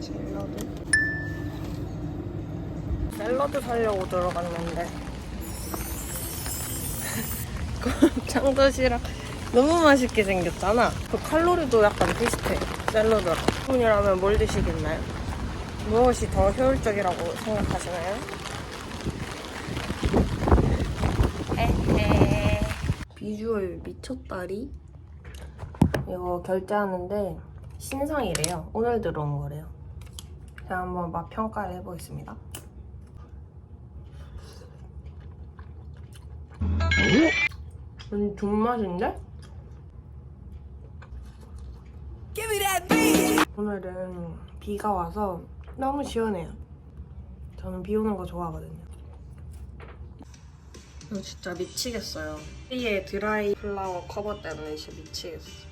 샐러드? 샐러드 사려고 들어갔는데 곱창도시락 너무 맛있게 생겼잖아 그 칼로리도 약간 비슷해 샐러드랑 분이라면 뭘 드시겠나요? 무엇이 더 효율적이라고 생각하시나요? 에헤. 비주얼 미쳤다리? 이거 결제하는데 신상이래요. 오늘 들어온 거래요. 제가 한번 맛 평가를 해보겠습니다. 음, 존맛인데? 오늘은 비가 와서 너무 시원해요 저는 비 오는 거 좋아하거든요 이거 진짜 미치겠어요 위에 드라이 플라워 커버 때문에 진짜 미치겠어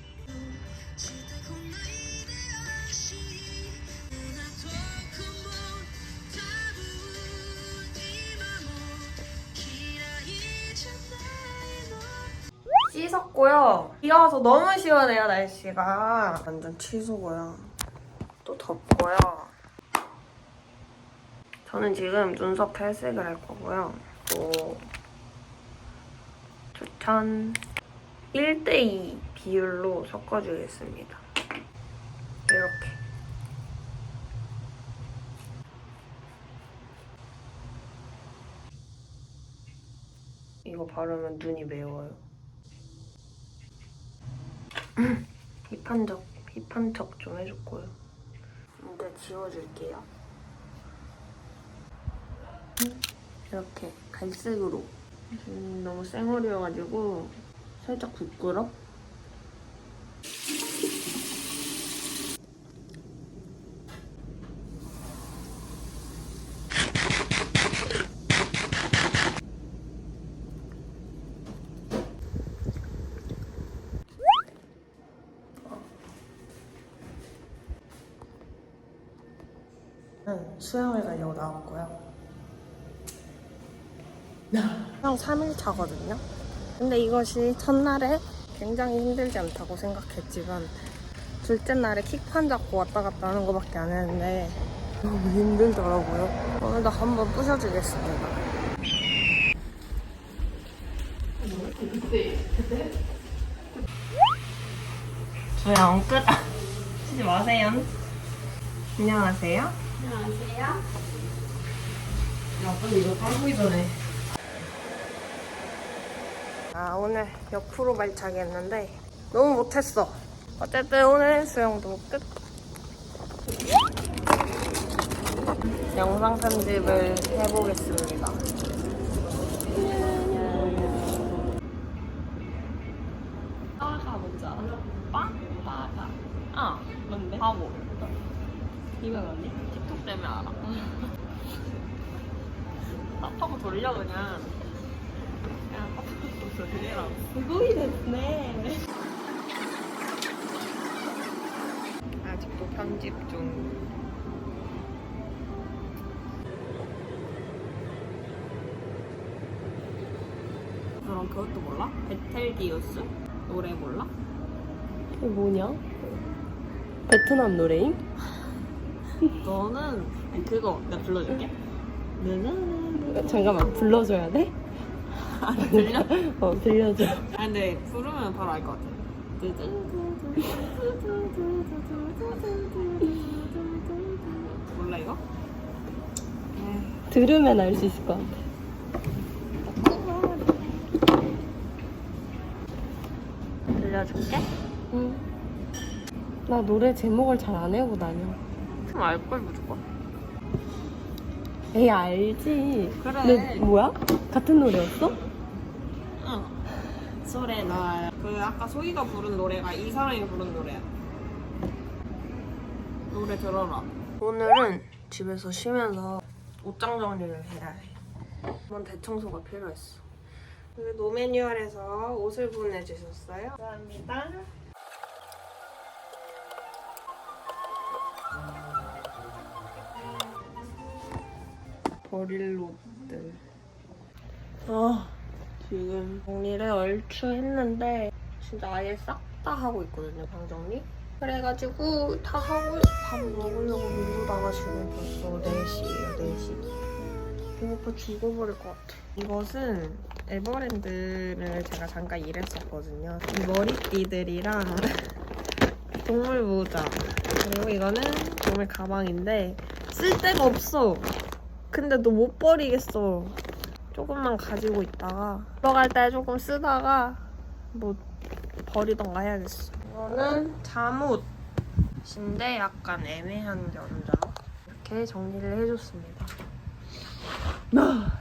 씻었고요. 비가 와서 너무 시원해요, 날씨가. 완전 취소고요. 또 덥고요. 저는 지금 눈썹 탈색을 할 거고요. 또 추천 1대2 비율로 섞어주겠습니다. 이렇게. 이거 바르면 눈이 매워요. 척, 힙한 척 좀 해줬고요. 이제 지워줄게요. 이렇게 갈색으로. 음, 너무 쌩얼이어가지고 살짝 부끄럽? 응, 수영을 가려고 나왔고요. 수영 3일 차거든요. 근데 이것이 첫날에 굉장히 힘들지 않다고 생각했지만 둘째 날에 킥판 잡고 왔다 갔다 하는 것밖에 안 했는데 너무 힘들더라고요. 오늘도 한번 부셔주겠습니다. 수영 끝! 치지 마세요. 안녕하세요. 안녕하세요 야 빨리 이거 빨고 전에 아 오늘 옆으로 발차기 했는데 너무 못했어. 어쨌든 오늘 수영도 끝. 영상 편집을 해보겠습니다. 아? 이거 뭔데? 틱톡 때문에 알아. laptop 돌려 그냥 수고이 됐네 아직도 편집 중 그럼 그것도 몰라? 베텔기우스? 노래 몰라? 이게 뭐냐? 베트남 노래임? 너는 아니, 그거 내가 불러줄게 느느느느 잠깐만 불러줘야 돼? 안 들려? 어 들려줘 아 근데 부르면 바로 알 것 같아. 몰라 이거? 들으면 알 수 있을 것 같아 들려줄게? 응. 나 노래 제목을 잘 안 외우고 다녀. 그럼 알걸 무조건. 에이 알지. 그래. 근데 뭐야? 같은 노래였어? 응. 빗소리 나. 그 아까 소희가 부른 노래가 이 사람이 부른 노래야. 노래 들어라. 오늘은 집에서 쉬면서 옷장 정리를 해야 해. 한번 대청소가 필요했어. 그 노매뉴얼에서 옷을 보내주셨어요. 감사합니다. 버릴 옷들. 아, 지금 정리를 얼추 했는데 진짜 아예 싹 다 하고 있거든요, 방 정리. 그래가지고 다 하고 밥 먹으려고 누르다가 지금 벌써 4시예요, 4시. 배고파 죽어버릴 것 같아. 이것은 에버랜드를 제가 잠깐 일했었거든요. 이 머리띠들이랑 동물 모자 그리고 이거는 동물 가방인데 쓸 데가 없어. 근데 너 못 버리겠어. 조금만 가지고 있다가 들어갈 때 조금 쓰다가 뭐 버리던가 해야겠어. 이거는 잠옷인데 약간 애매한 견자. 이렇게 정리를 해줬습니다.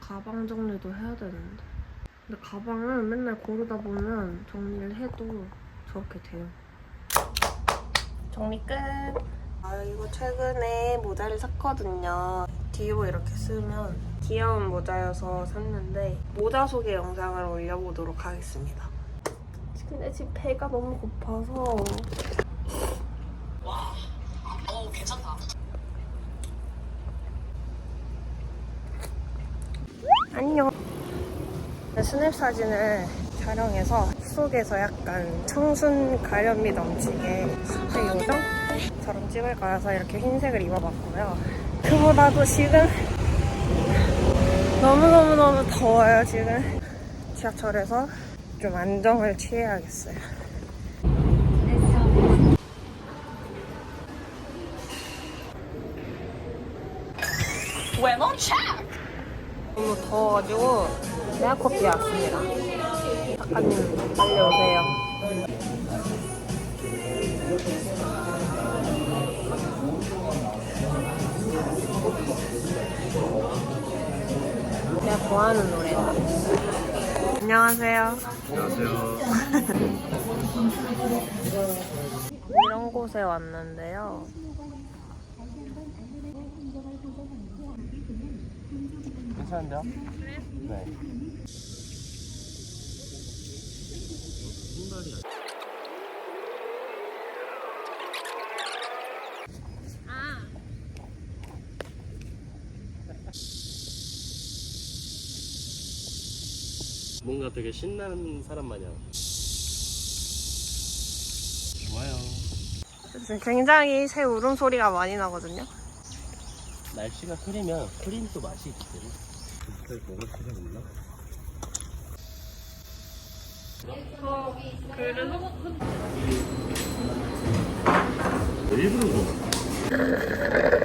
가방 정리도 해야 되는데. 근데 가방은 맨날 고르다 보면 정리를 해도 저렇게 돼요. 정리 끝. 아 이거 최근에 모자를 샀거든요. 뒤로 이렇게 쓰면 귀여운 모자여서 샀는데 모자 소개 영상을 올려보도록 하겠습니다. 근데 지금 배가 너무 고파서 어 괜찮다. 안녕. 스냅 사진을 촬영해서 속에서 약간 청순 가련미 넘치게 스프 요정처럼 찍을 거라서 이렇게 흰색을 입어봤고요. 그보다도 지금 너무너무너무 더워요, 지금. 지하철에서 좀 안정을 취해야겠어요. 웨너 체크. 너무 더워가지고 에어커피 왔습니다. 작가님 빨리 오세요. 좋아하는 노래다. 안녕하세요. 안녕하세요. 이런 곳에 왔는데요. 괜찮은데요? 네. 뭔가 되게 신나는 사람 마냥. 좋아요. 지금 굉장히 새 울음소리가 많이 나거든요. 날씨가 흐리면 흐린 또 맛이 있기 때문에. 진짜 먹을 필요 없나? 일부러 그런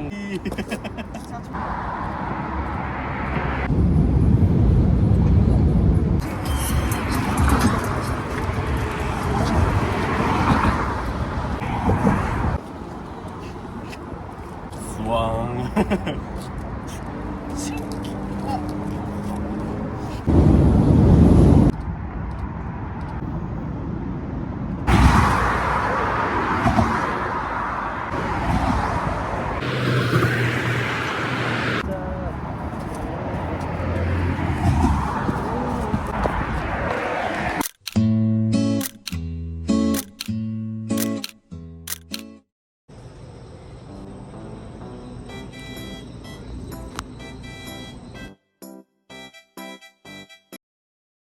일단 수왕